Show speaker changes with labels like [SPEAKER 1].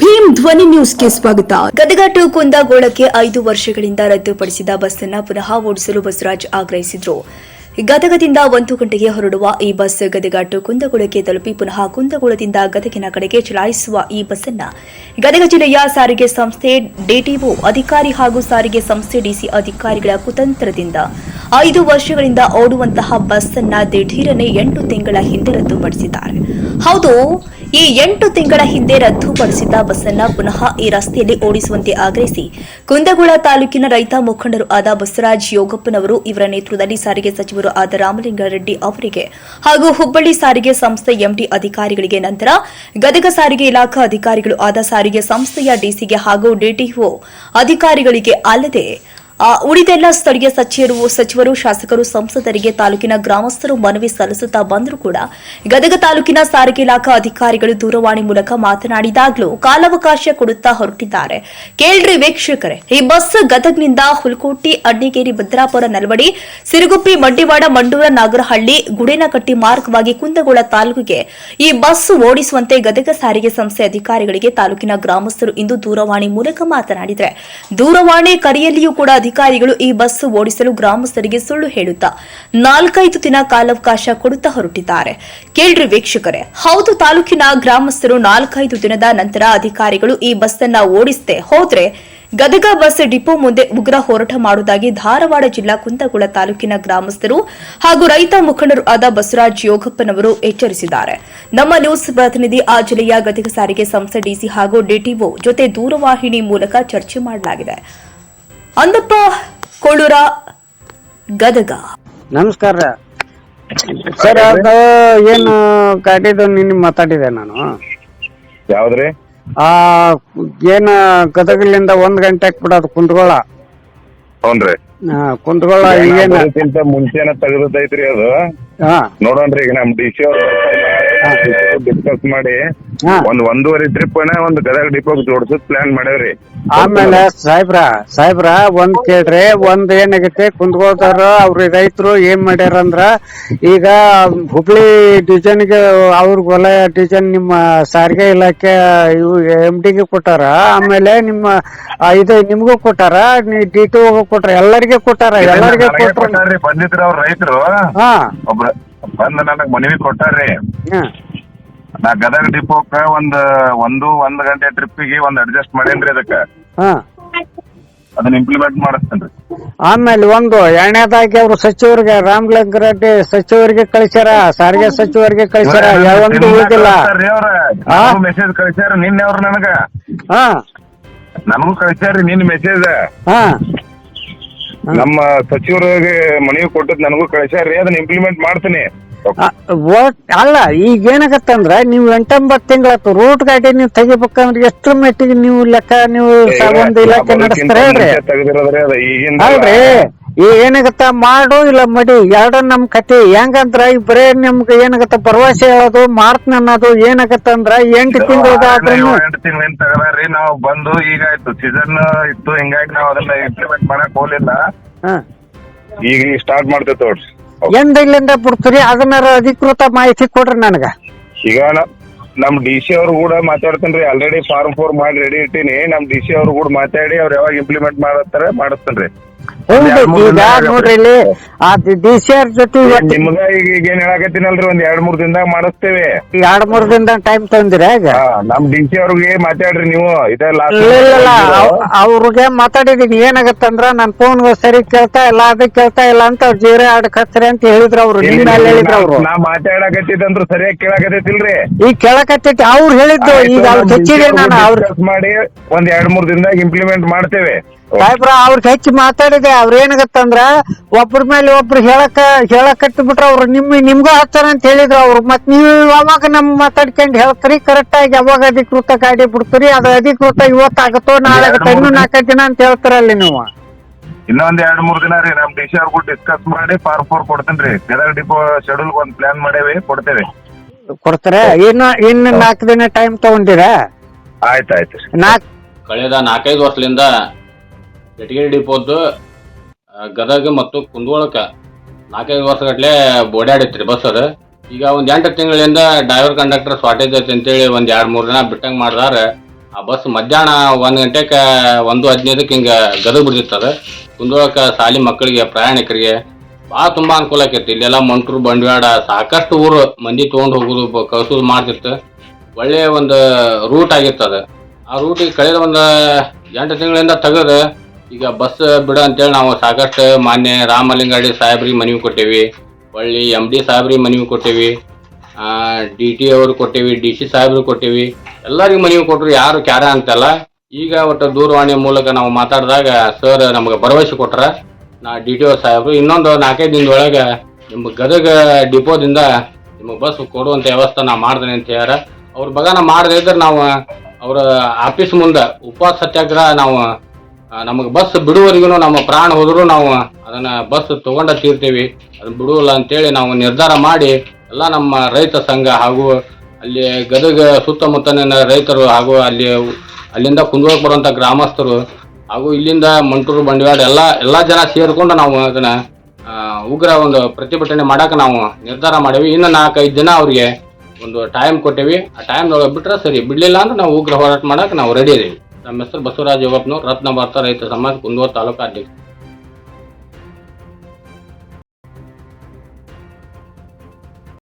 [SPEAKER 1] ಭೀಮ್ ಧ್ವನಿ ನ್ಯೂಸ್ಗೆ ಸ್ವಾಗತ. ಗದಗ ಟು ಕುಂದಗೋಳಕ್ಕೆ ಐದು ವರ್ಷಗಳಿಂದ ರದ್ದುಪಡಿಸಿದ ಬಸ್ ಅನ್ನ ಪುನಃ ಓಡಿಸಲು ಬಸವರಾಜ್ ಆಗ್ರಹಿಸಿದ್ರು. ಗದಗದಿಂದ ಒಂದು ಗಂಟೆಗೆ ಹೊರಡುವ ಈ ಬಸ್ ಗದಗ ಕುಂದಗೋಳಕ್ಕೆ ತಲುಪಿ ಪುನಃ ಕುಂದಗೋಳದಿಂದ ಗದಗಿನ ಕಡೆಗೆ ಚಲಾಯಿಸುವ ಈ ಬಸ್ ಅನ್ನು ಗದಗ ಜಿಲ್ಲೆಯ ಸಾರಿಗೆ ಸಂಸ್ಥೆ ಡಿಟಿಒ ಅಧಿಕಾರಿ ಹಾಗೂ ಸಾರಿಗೆ ಸಂಸ್ಥೆ ಡಿಸಿ ಅಧಿಕಾರಿಗಳ ಕುತಂತ್ರದಿಂದ ಐದು ವರ್ಷಗಳಿಂದ ಓಡುವಂತಹ ಬಸ್ ಅನ್ನ ದಿಢೀರನೆ ಎಂಟು ತಿಂಗಳ ಹಿಂದೆ ರದ್ದುಪಡಿಸಿದ್ದಾರೆ. ಹೌದು, ಈ ಎಂಟು ತಿಂಗಳ ಹಿಂದೆ ರದ್ದುಪಡಿಸಿದ್ದ ಬಸ್ ಅನ್ನ ಪುನಃ ಈ ರಸ್ತೆಯಲ್ಲಿ ಓಡಿಸುವಂತೆ ಆಗ್ರಹಿಸಿ ಕುಂದಗೋಳ ತಾಲೂಕಿನ ರೈತ ಮುಖಂಡರು ಆದ ಬಸವರಾಜ್ ಯೋಗಪ್ಪನವರು ಇವರ ನೇತೃತ್ವದಲ್ಲಿ ಸಾರಿಗೆ ಸಚಿವರು ಆದ ರಾಮಲಿಂಗಾರೆಡ್ಡಿ ಅವರಿಗೆ ಹಾಗೂ ಹುಬ್ಬಳ್ಳಿ ಸಾರಿಗೆ ಸಂಸ್ಥೆ ಎಂಡಿ ಅಧಿಕಾರಿಗಳಿಗೆ ನಂತರ ಗದಗ ಸಾರಿಗೆ ಇಲಾಖಾ ಅಧಿಕಾರಿಗಳು ಆದ ಸಾರಿಗೆ ಸಂಸ್ಥೆಯ ಡಿಸಿಗೆ ಹಾಗೂ ಡಿಟಿಒ ಅಧಿಕಾರಿಗಳಿಗೆ ಅಲ್ಲದೆ ಉಳಿದೆಲ್ಲ ಸ್ಥಳೀಯ ಸಚಿವರು ಸಚಿವರು, ಶಾಸಕರು, ಸಂಸದರಿಗೆ, ತಾಲೂಕಿನ ಗ್ರಾಮಸ್ಥರು ಮನವಿ ಸಲ್ಲಿಸುತ್ತಾ ಬಂದರೂ ಕೂಡ ಗದಗ ತಾಲೂಕಿನ ಸಾರಿಗೆ ಇಲಾಖಾ ಅಧಿಕಾರಿಗಳು ದೂರವಾಣಿ ಮೂಲಕ ಮಾತನಾಡಿದಾಗಲೂ ಕಾಲಾವಕಾಶ ಕೊಡುತ್ತಾ ಹೊರಟಿದ್ದಾರೆ. ಕೇಳ್ರಿ ವೀಕ್ಷಕರೇ, ಈ ಬಸ್ ಗದಗ್ನಿಂದ ಹುಲ್ಕೋಟಿ, ಅಡ್ಡಿಗೇರಿ, ಭದ್ರಾಪುರ ನಲ್ವಡಿ, ಸಿರುಗುಪ್ಪಿ, ಮಂಡಿವಾಡ, ಮಂಡೂರ, ನಾಗರಹಳ್ಳಿ, ಗುಡೇನಕಟ್ಟಿ ಮಾರ್ಗವಾಗಿ ಕುಂದಗೋಳ ತಾಲೂಕಿಗೆ ಈ ಬಸ್ ಓಡಿಸುವಂತೆ ಗದಗ ಸಾರಿಗೆ ಸಂಸ್ಥೆ ಅಧಿಕಾರಿಗಳಿಗೆ ತಾಲೂಕಿನ ಗ್ರಾಮಸ್ಥರು ಇಂದು ದೂರವಾಣಿ ಮೂಲಕ ಮಾತನಾಡಿದರೆ. ದೂರವಾಣಿ ಕರೆಯಲ್ಲಿಯೂ ಕೂಡ ಅಧಿಕಾರಿಗಳು ಈ ಬಸ್ ಓಡಿಸಲು ಗ್ರಾಮಸ್ಥರಿಗೆ ಸುಳ್ಳು ಹೇಳುತ್ತಾ ನಾಲ್ಕೈದು ದಿನ ಕಾಲಾವಕಾಶ ಕೊಡುತ್ತಾ ಹೊರಟಿದ್ದಾರೆ. ಕೇಳ್ರಿ ವೀಕ್ಷಕರೇ, ಹೌದು ತಾಲೂಕಿನ ಗ್ರಾಮಸ್ಥರು ನಾಲ್ಕೈದು ದಿನದ ನಂತರ ಅಧಿಕಾರಿಗಳು ಈ ಬಸ್ ಅನ್ನ ಓಡಿಸದೆ ಹೋದ್ರೆ ಗದಗ ಬಸ್ ಡಿಪೋ ಮುಂದೆ ಉಗ್ರ ಹೋರಾಟ ಮಾಡುವುದಾಗಿ ಧಾರವಾಡ ಜಿಲ್ಲಾ ಕುಂದಗೋಳ ತಾಲೂಕಿನ ಗ್ರಾಮಸ್ಥರು ಹಾಗೂ ರೈತ ಮುಖಂಡರು ಆದ ಬಸವರಾಜ್ ಯೋಗಪ್ಪನವರು ಎಚ್ಚರಿಸಿದ್ದಾರೆ. ನಮ್ಮ ನ್ಯೂಸ್ ಪ್ರತಿನಿಧಿ ಆ ಜಿಲ್ಲೆಯ ಗದಗ ಸಾರಿಗೆ ಸಂಸ್ಥೆ ಡಿಸಿ ಹಾಗೂ ಡಿಟಿಒ ಜೊತೆ ದೂರವಾಹಿನಿ ಮೂಲಕ ಚರ್ಚೆ ಮಾಡಲಾಗಿದೆ. ಅಂದಪ್ಪ ಕೊಳ್ಳೂರ ಗದಗ.
[SPEAKER 2] ನಮಸ್ಕಾರ. ಸರ್ ಅದು ಏನು ಕಾಟಿದ್ದು ನಿನ್ನೆ ಮಾತಾಡಿದೆ ನಾನು.
[SPEAKER 3] ಯಾವ್ದ್ರಿ?
[SPEAKER 2] ಆ ಏನ ಗದಗಲಿಂದ ಒಂದ್ ಗಂಟೆಗೆ ಬಿಡೋದು ಕುಂತ್ಕೊಳ್ಳ
[SPEAKER 3] ಹ್ಞೂನ್ರಿ
[SPEAKER 2] ಕುಂತ್ಕೊಳ್ಳ ಈಗೇನ
[SPEAKER 3] ಬರೋಕ್ಕಿಂತ ಮುಂಚೆನ ತೆಗೆದೈತ್ರಿ ಅದು.
[SPEAKER 2] ಹಾ.
[SPEAKER 3] ನೋಡೋಣ್ರಿ ಈಗ ನಮ್ ಡಿ ಸಿ ಅವ್ರು ಡಿಸ್ಕಸ್ ಮಾಡಿ. ಒಂದ್ ಒಂದೂವರೆ ಟ್ರಿಪ್ ಒಂದ್ ಗದಗ ಡಿಪೋಗ್ ಜೋಡ್ಸೋದ್ ಪ್ಲಾನ್ ಮಾಡೇವ್ರಿ.
[SPEAKER 2] ಆಮೇಲೆ ಸಾಹೇಬ್ರ ಸಾಹೇಬ್ರ ಒಂದ್ ಕೇಳ್ರಿ ಒಂದ್ ಏನಾಗೈತೆ ಕುಂತ್ಕೋತಾರ ಅವ್ರ ರೈತರು ಏನ್ ಮಾಡ್ಯಾರ ಅಂದ್ರ ಈಗ ಹುಬ್ಳಿ ಡಿವಿಷನ್ಗೆ ಅವ್ರ ಹೊಲ ಡಿವಿಷನ್ ನಿಮ್ಮ ಸಾರಿಗೆ ಇಲಾಖೆ ಇವು ಎಂ ಡಿಗೆ ಕೊಟ್ಟಾರ ಆಮೇಲೆ ನಿಮ್ಮ ಆ, ಇದು ನಿಮ್ಗೂ ಕೊಟ್ಟಾರ ಡಿ ಟಿ ಕೊಟ್ಟಾರ ಎಲ್ಲರಿಗೆ ಕೊಟ್ಟಾರ ಎಲ್ಲರಿಗೆ
[SPEAKER 3] ಕೊಟ್ಟರು
[SPEAKER 2] ಕೊಟ್ರ
[SPEAKER 3] ಬಂದಿದ್ರ ಅವ್ರ ರೈತರು.
[SPEAKER 2] ಹಾ.
[SPEAKER 3] ಒಬ್ರ ಬಂದ್ ನನಗ್ ಮನವಿ ಕೊಟ್ಟಾರ್ರಿ.
[SPEAKER 2] ಹ್ಮ್
[SPEAKER 3] ನಾ ಗದಗ ಡಿಪೋಕ್ ಒಂದ್ ಒಂದು ಒಂದ್ ಗಂಟೆ ಟ್ರಿಪ್ಪಿಗೆ ಒಂದ್ ಅಡ್ಜಸ್ಟ್ ಮಾಡೇನ್ರಿ ಅದಕ್ಕ.
[SPEAKER 2] ಹಾ.
[SPEAKER 3] ಅದನ್ನ ಇಂಪ್ಲಿಮೆಂಟ್ ಮಾಡಿಸ್ತೇನ್ರಿ.
[SPEAKER 2] ಆಮೇಲೆ ಒಂದು ಎರಡನೇದಾಗಿ ಅವರು ಸಚಿವರಿಗೆ ರಾಮಲಿಂಗ ರೆಡ್ಡಿ ಸಚಿವರಿಗೆ ಕಳಿಸ್ಯಾರ ಸಾರಿಗೆ ಸಚಿವರಿಗೆ ಕಳಿಸ್ಯಾರ ಯಾವೊಂದು ಉಳಿದಿಲ್ಲ ಹಾ?
[SPEAKER 3] ಮೆಸೇಜ್ ಕಳಿಸ್ಯಾರ ನಿನ್ನೆ ಅವ್ರು ನನಗ.
[SPEAKER 2] ಹಾ.
[SPEAKER 3] ನನಗೂ ಕಳಿಸ್ಯಾರ್ರಿ ನಿನ್ ಮೆಸೇಜ್
[SPEAKER 2] ಹಾ.
[SPEAKER 3] ನಮ್ಮ ಸಚಿವರಿಗೆ ಮನವಿ ಕೊಟ್ಟದ್ ನನಗೂ ಕಳಿಸ್ಯಾರ್ರಿ ಅದನ್ನ ಇಂಪ್ಲಿಮೆಂಟ್ ಮಾಡ್ತೀನಿ.
[SPEAKER 2] ಆ, ಒಟ್ ಅಲ್ಲ ಈಗ ಏನಾಗತ್ತಂದ್ರ ನೀವು ಎಂಟೊಂಬತ್ತು ತಿಂಗಳಾತು ರೂಟ್ ಗಾಡಿ ನೀವು ತೆಗಿಬೇಕಂದ್ರೆ ಎಷ್ಟ್ರ ಮಟ್ಟಿಗೆ ನೀವು ಲೆಕ್ಕ ನೀವು ಸ- ಒಂದು ಇಲಾಖೆ ನಡೆಸ್ತಾರ ಹೇಳ್ರಿ.
[SPEAKER 3] ತೆಗೆದಿರೋದ್ರಿ ಅದ ಈಗಿನ
[SPEAKER 2] ಅಲ್ರಿ ಏನಾಗತ್ತ? ಮಾಡು ಇಲ್ಲ ಮಡಿ. ಎರಡು ನಮ್ ಕತೆ. ಹೆಂಗಂದ್ರ ಈ ಬರೇ ನಮ್ಗೆ ಏನಾಗತ್ತ? ಭರವಸೆ ಹೇಳೋದು ಮಾಡ್ತೀನಿ ಅನ್ನೋದು ಏನಾಗತ್ತಂದ್ರ ಎಂಟು ತಿಂಗಳಾದ್ರೂ
[SPEAKER 3] ಎಂಟು ತಿಂಗಳಿಂದ ತಗದಾರಿ ನಾವು ಬಂದು ಈಗ ಆಯ್ತು. ಸೀಸನ್ ಇತ್ತು. ಹಿಂಗಾಗಿ ನಾವು ಅದನ್ನ ಇಂಪ್ಲಿಮೆಂಟ್ ಮಾಡಕ್ ಹೋಗ್ಲಿಲ್ಲ.
[SPEAKER 2] ಹಾ.
[SPEAKER 3] ಈಗ ಸ್ಟಾರ್ಟ್ ಮಾಡ್ತೇವೆ ತೋರ್ಸ್.
[SPEAKER 2] ಎಂದ ಇಲ್ಲಿಂದ ಬಿಡ್ತೀರಿ? ಅದನ್ನ ಅಧಿಕೃತ ಮಾಹಿತಿ ಕೊಡ್ರಿ ನನಗ.
[SPEAKER 3] ಈಗ ನ- ನಮ್ ಡಿ ಸಿ ಅವ್ರು ಕೂಡ ಮಾತಾಡ್ತೇನ್ರಿ ಆಲ್ರೆಡಿ ಫಾರ್ಮ್ ಫೋರ್ ಮಾಡಿ ರೆಡಿ ಇಟ್ಟಿನಿ. ನಮ್ ಡಿ ಸಿ ಅವ್ರು ಕೂಡ ಮಾತಾಡಿ ಅವ್ರು ಯಾವಾಗ ಇಂಪ್ಲಿಮೆಂಟ್ ಮಾಡತ್ತಾರ ಮಾಡಿಸ್ತೇನ್ರಿ ಮೂರ್
[SPEAKER 2] ಈಗ ನೋಡ್ರಿ ಇಲ್ಲಿ ಆ ಡಿ ಸಿ ಆರ್ ಜೊತೆ ಇವತ್ತು
[SPEAKER 3] ನಿಮ್ಗ ಈಗ ಈಗ ಏನ್ ಹೇಳಕತ್ತೀನಲ್ರಿ ಒಂದ್ ಎರಡ್ ಮೂರ್ ದಿನದಾಗ ಮಾಡಿಸ್ತೇವೆ.
[SPEAKER 2] ಎರಡ್ ಮೂರ್ ದಿನದ ಟೈಮ್ ತಂದಿರ ಈಗ?
[SPEAKER 3] ಹಾ, ನಮ್ ಡಿ ಸಿ ಅವ್ರಿಗೆ ಮಾತಾಡ್ರಿ ನೀವು. ಇದೇ ಲಾಸ್ಟ್
[SPEAKER 2] ಇಲ್ಲ ಇಲ್ಲ ಅವ್- ಅವ್ರಿಗೆ ಮಾತಾಡಿದೀನಿ. ಏನಾಗತ್ತಂದ್ರ ನನ್ ಫೋನ್ ಸರಿ ಕೇಳ್ತಾ ಇಲ್ಲ ಅದಕ್ಕೆ ಕೇಳ್ತಾ ಇಲ್ಲ ಅಂತ ಅವ್ರ ಜೀವ್ರೆ ಆಡಕ್ ಹಚ್ಚ್ರಿ ಅಂತ ಹೇಳಿದ್ರು ಅವ್ರು. ನಿಮ್ ಮೇಲೆ ಹೇಳಿದ್ರು ಅವ್ರು.
[SPEAKER 3] ನಾ ಮಾತಾಡಕತ್ತಿದ್ದಂದ್ರು ಸರಿಯಾಗಿ ಕೇಳಾಕತ್ತೈತಿಲ್ರಿ?
[SPEAKER 2] ಈಗ ಕೇಳಕತ್ತೈತಿ. ಅವ್ರು ಹೇಳಿದ್ದು. ಈಗ ಅವ್ರು ಹೆಚ್ಚಿದೆ ನಾನು. ಅವ್ರ
[SPEAKER 3] ಮಾಡಿ ಒಂದ್ ಎರಡ್ ಮೂರ್ ದಿನದಾಗ ಇಂಪ್ಲಿಮೆಂಟ್ ಮಾಡ್ತೇವೆ.
[SPEAKER 2] ಸಾಹೇಬ್ರ ಅವ್ರ ಹೆಚ್ಚಿ ಮಾತಾಡಿದೆ ಅವ್ರ ಏನಾಗತ್ತಂದ್ರ ಒಬ್ರ ಮೇಲೆ ಒಬ್ರು ಹೇಳಕ ಹೇಳಕ್ ಬಿಟ್ರ ಅವ್ರು ನಿಮ್ ನಿಮ್ಗೂ ಹಚ್ಚಾರ ಅಂತ ಹೇಳಿದ್ರು ಅವ್ರು. ಮತ್ ನೀವು ಅವಾಗ ನಮ್ ಮಾತಾಡ್ಕೊಂಡ್ ಹೇಳ್ತೀರಿ? ಕರೆಕ್ಟ್ ಆಗಿ ಯಾವಾಗ ಅಧಿಕೃತ ಗಾಡಿ ಬಿಡ್ತೀರಿ? ಅದು ಅಧಿಕೃತ ಇವತ್ತು ಆಗತ್ತೋ ನಾಳೆ ಆಗತ್ತೋ ಇನ್ನೂ ನಾಲ್ಕೈದು ದಿನ ಅಂತ ಹೇಳ್ತಾರಲ್ಲಿ ನೀವು?
[SPEAKER 3] ಇನ್ನೊಂದ್ ಎರಡ್ ಮೂರ್ ದಿನ ರೀ ನಮ್ ಡಿ ಸಿ ಅವ್ರಿಗೂ ಡಿಸ್ಕಸ್ ಮಾಡಿ ಫಾರ್ ಫೋರ್ ಕೊಡ್ತೇನ್ರಿ ಗದಗ ಡಿಪೋ ಶೆಡ್ಯೂಲ್ ಒಂದ್ ಪ್ಲಾನ್ ಮಾಡೇವಿ ಕೊಡ್ತೇವೆ.
[SPEAKER 2] ಕೊಡ್ತಾರೆ? ಇನ್ನು ಇನ್ನು ನಾಲ್ಕು ದಿನ ಟೈಮ್ ತಗೊಂಡಿರ?
[SPEAKER 3] ಆಯ್ತಾಯ್ತು
[SPEAKER 2] ನಾಲ್ಕು
[SPEAKER 4] ಕಳೆದ ನಾಲ್ಕೈದು ವರ್ಷದಿಂದ ಬೆಟಗೇರಿ ಡಿಪೋದ್ದು ಗದಗ ಮತ್ತು ಕುಂದಗೋಳಕ್ಕೆ ನಾಲ್ಕೈದು ವರ್ಷಗಟ್ಲೆ ಓಡಾಡಿತ್ರಿ ಬಸ್ ಅದು. ಈಗ ಒಂದು ಎಂಟು ತಿಂಗಳಿಂದ ಡ್ರೈವರ್ ಕಂಡಕ್ಟರ್ ಶಾರ್ಟೇಜ್ ಐತೆ ಅಂತೇಳಿ ಒಂದು ಎರಡು ಮೂರು ದಿನ ಬಿಟ್ಟಂಗೆ ಮಾಡಿದಾರೆ. ಆ ಬಸ್ ಮಧ್ಯಾಹ್ನ ಒಂದು ಗಂಟೆಗೆ ಒಂದು ಹದಿನೈದಕ್ಕೆ ಹಿಂಗೆ ಗದಗ ಬಿಡ್ತಿತ್ತದ ಕುಂದಗೋಳಕ್ಕೆ ಶಾಲಿ ಮಕ್ಕಳಿಗೆ, ಪ್ರಯಾಣಿಕರಿಗೆ ಭಾಳ ತುಂಬ ಅನುಕೂಲ ಆಕೈತಿ. ಇಲ್ಲೆಲ್ಲ ಮಂಟ್ರು ಬಂಡವಾಡ ಸಾಕಷ್ಟು ಊರು ಮಂದಿ ತೊಗೊಂಡು ಹೋಗೋದು ಕಳ್ಸೋದು ಮಾಡ್ತಿತ್ತು. ಒಳ್ಳೆಯ ಒಂದು ರೂಟ್ ಆಗಿತ್ತು ಅದು ಆ ರೂಟಿಗೆ ಕಳೆದ ಒಂದು ಎಂಟು ತಿಂಗಳಿಂದ ತೆಗೆದು ಈಗ ಬಸ್ ಬಿಡ ಅಂತೇಳಿ ನಾವು ಸಾಕಷ್ಟು ಮಾನ್ಯ ರಾಮಲಿಂಗಾಡಿ ಸಾಹೇಬ್ರಿಗೆ ಮನವಿ ಕೊಟ್ಟೇವಿ. ಹೊಳ್ಳಿ ಎಂ ಡಿ ಸಾಹೇಬ್ರಿಗೆ ಮನವಿ ಕೊಟ್ಟೇವಿ. ಡಿ ಟಿ ಅವ್ರಿಗೆ ಕೊಟ್ಟೇವಿ ಡಿ ಸಿ ಸಾಹೇಬ್ರಿಗೆ ಕೊಟ್ಟೇವಿ. ಎಲ್ಲರಿಗೂ ಮನವಿ ಕೊಟ್ಟರು, ಯಾರು ಕ್ಯಾರ ಅಂತಲ್ಲ. ಈಗ ಒಟ್ಟು ದೂರವಾಣಿ ಮೂಲಕ ನಾವು ಮಾತಾಡಿದಾಗ ಸರ್ ನಮಗೆ ಭರವಸೆ ಕೊಟ್ರ. ನಾ ಡಿ ಟಿ ಓ ಸಾಹೇಬ್ರು, ಇನ್ನೊಂದು ನಾಲ್ಕೈದು ದಿನದೊಳಗೆ ನಿಮ್ಮ ಗದಗ ಡಿಪೋದಿಂದ ನಿಮಗೆ ಬಸ್ ಕೊಡುವಂಥ ವ್ಯವಸ್ಥೆ ನಾ ಮಾಡ್ತೇನೆ ಅಂತ ಹೇಳ್ಯಾರ. ಅವ್ರ ಬಗಾನ ಮಾಡದೇ ಇದ್ರೆ ನಾವು ಅವರ ಆಫೀಸ್ ಮುಂದೆ ಉಪವಾಸ ಸತ್ಯಾಗ್ರಹ ನಾವು ನಮಗೆ ಬಸ್ ಬಿಡುವವರೆಗೂ ನಮ್ಮ ಪ್ರಾಣ ಹೋದರೂ ನಾವು ಅದನ್ನ ಬಸ್ ತಗೊಂಡ ತೀರ್ತೀವಿ. ಅದನ್ನ ಬಿಡುವಲ್ಲ ಅಂತೇಳಿ ನಾವು ನಿರ್ಧಾರ ಮಾಡಿ ಎಲ್ಲ ನಮ್ಮ ರೈತ ಸಂಘ ಹಾಗೂ ಅಲ್ಲಿ ಗದಗ ಸುತ್ತಮುತ್ತಲಿನ ರೈತರು ಹಾಗೂ ಅಲ್ಲಿ ಅಲ್ಲಿಂದ ಕುಂದೋಗಿ ಬರುವಂಥ ಗ್ರಾಮಸ್ಥರು ಹಾಗೂ ಇಲ್ಲಿಂದ ಮಂಟೂರು, ಬಂಡವಾಳ ಎಲ್ಲ ಎಲ್ಲ ಜನ ಸೇರಿಕೊಂಡು ನಾವು ಅದನ್ನ ಉಗ್ರ ಒಂದು ಪ್ರತಿಭಟನೆ ಮಾಡಕ್ಕೆ ನಾವು ನಿರ್ಧಾರ ಮಾಡೇವಿ. ಇನ್ನು ನಾಲ್ಕೈದು ದಿನ ಅವ್ರಿಗೆ ಒಂದು ಟೈಮ್ ಕೊಟ್ಟೇವಿ. ಆ ಟೈಮ್ದೊಳಗೆ ಬಿಟ್ರೆ ಸರಿ, ಬಿಡ್ಲಿಲ್ಲ ಅಂದ್ರೆ ನಾವು ಉಗ್ರ ಹೋರಾಟ ಮಾಡಕ್ಕೆ ನಾವು ರೆಡಿ ಇದೀವಿ. ನಮ್ಮ ಹೆಸರು ಬಸವರಾಜ್ ಯೋಗಪ್ಪನವ್ರು ರತ್ನ ಭಾರತ ರೈತ ಸಮಾಜ ಕುಂದೂರು ತಾಲೂಕು ಅಧ್ಯಕ್ಷ.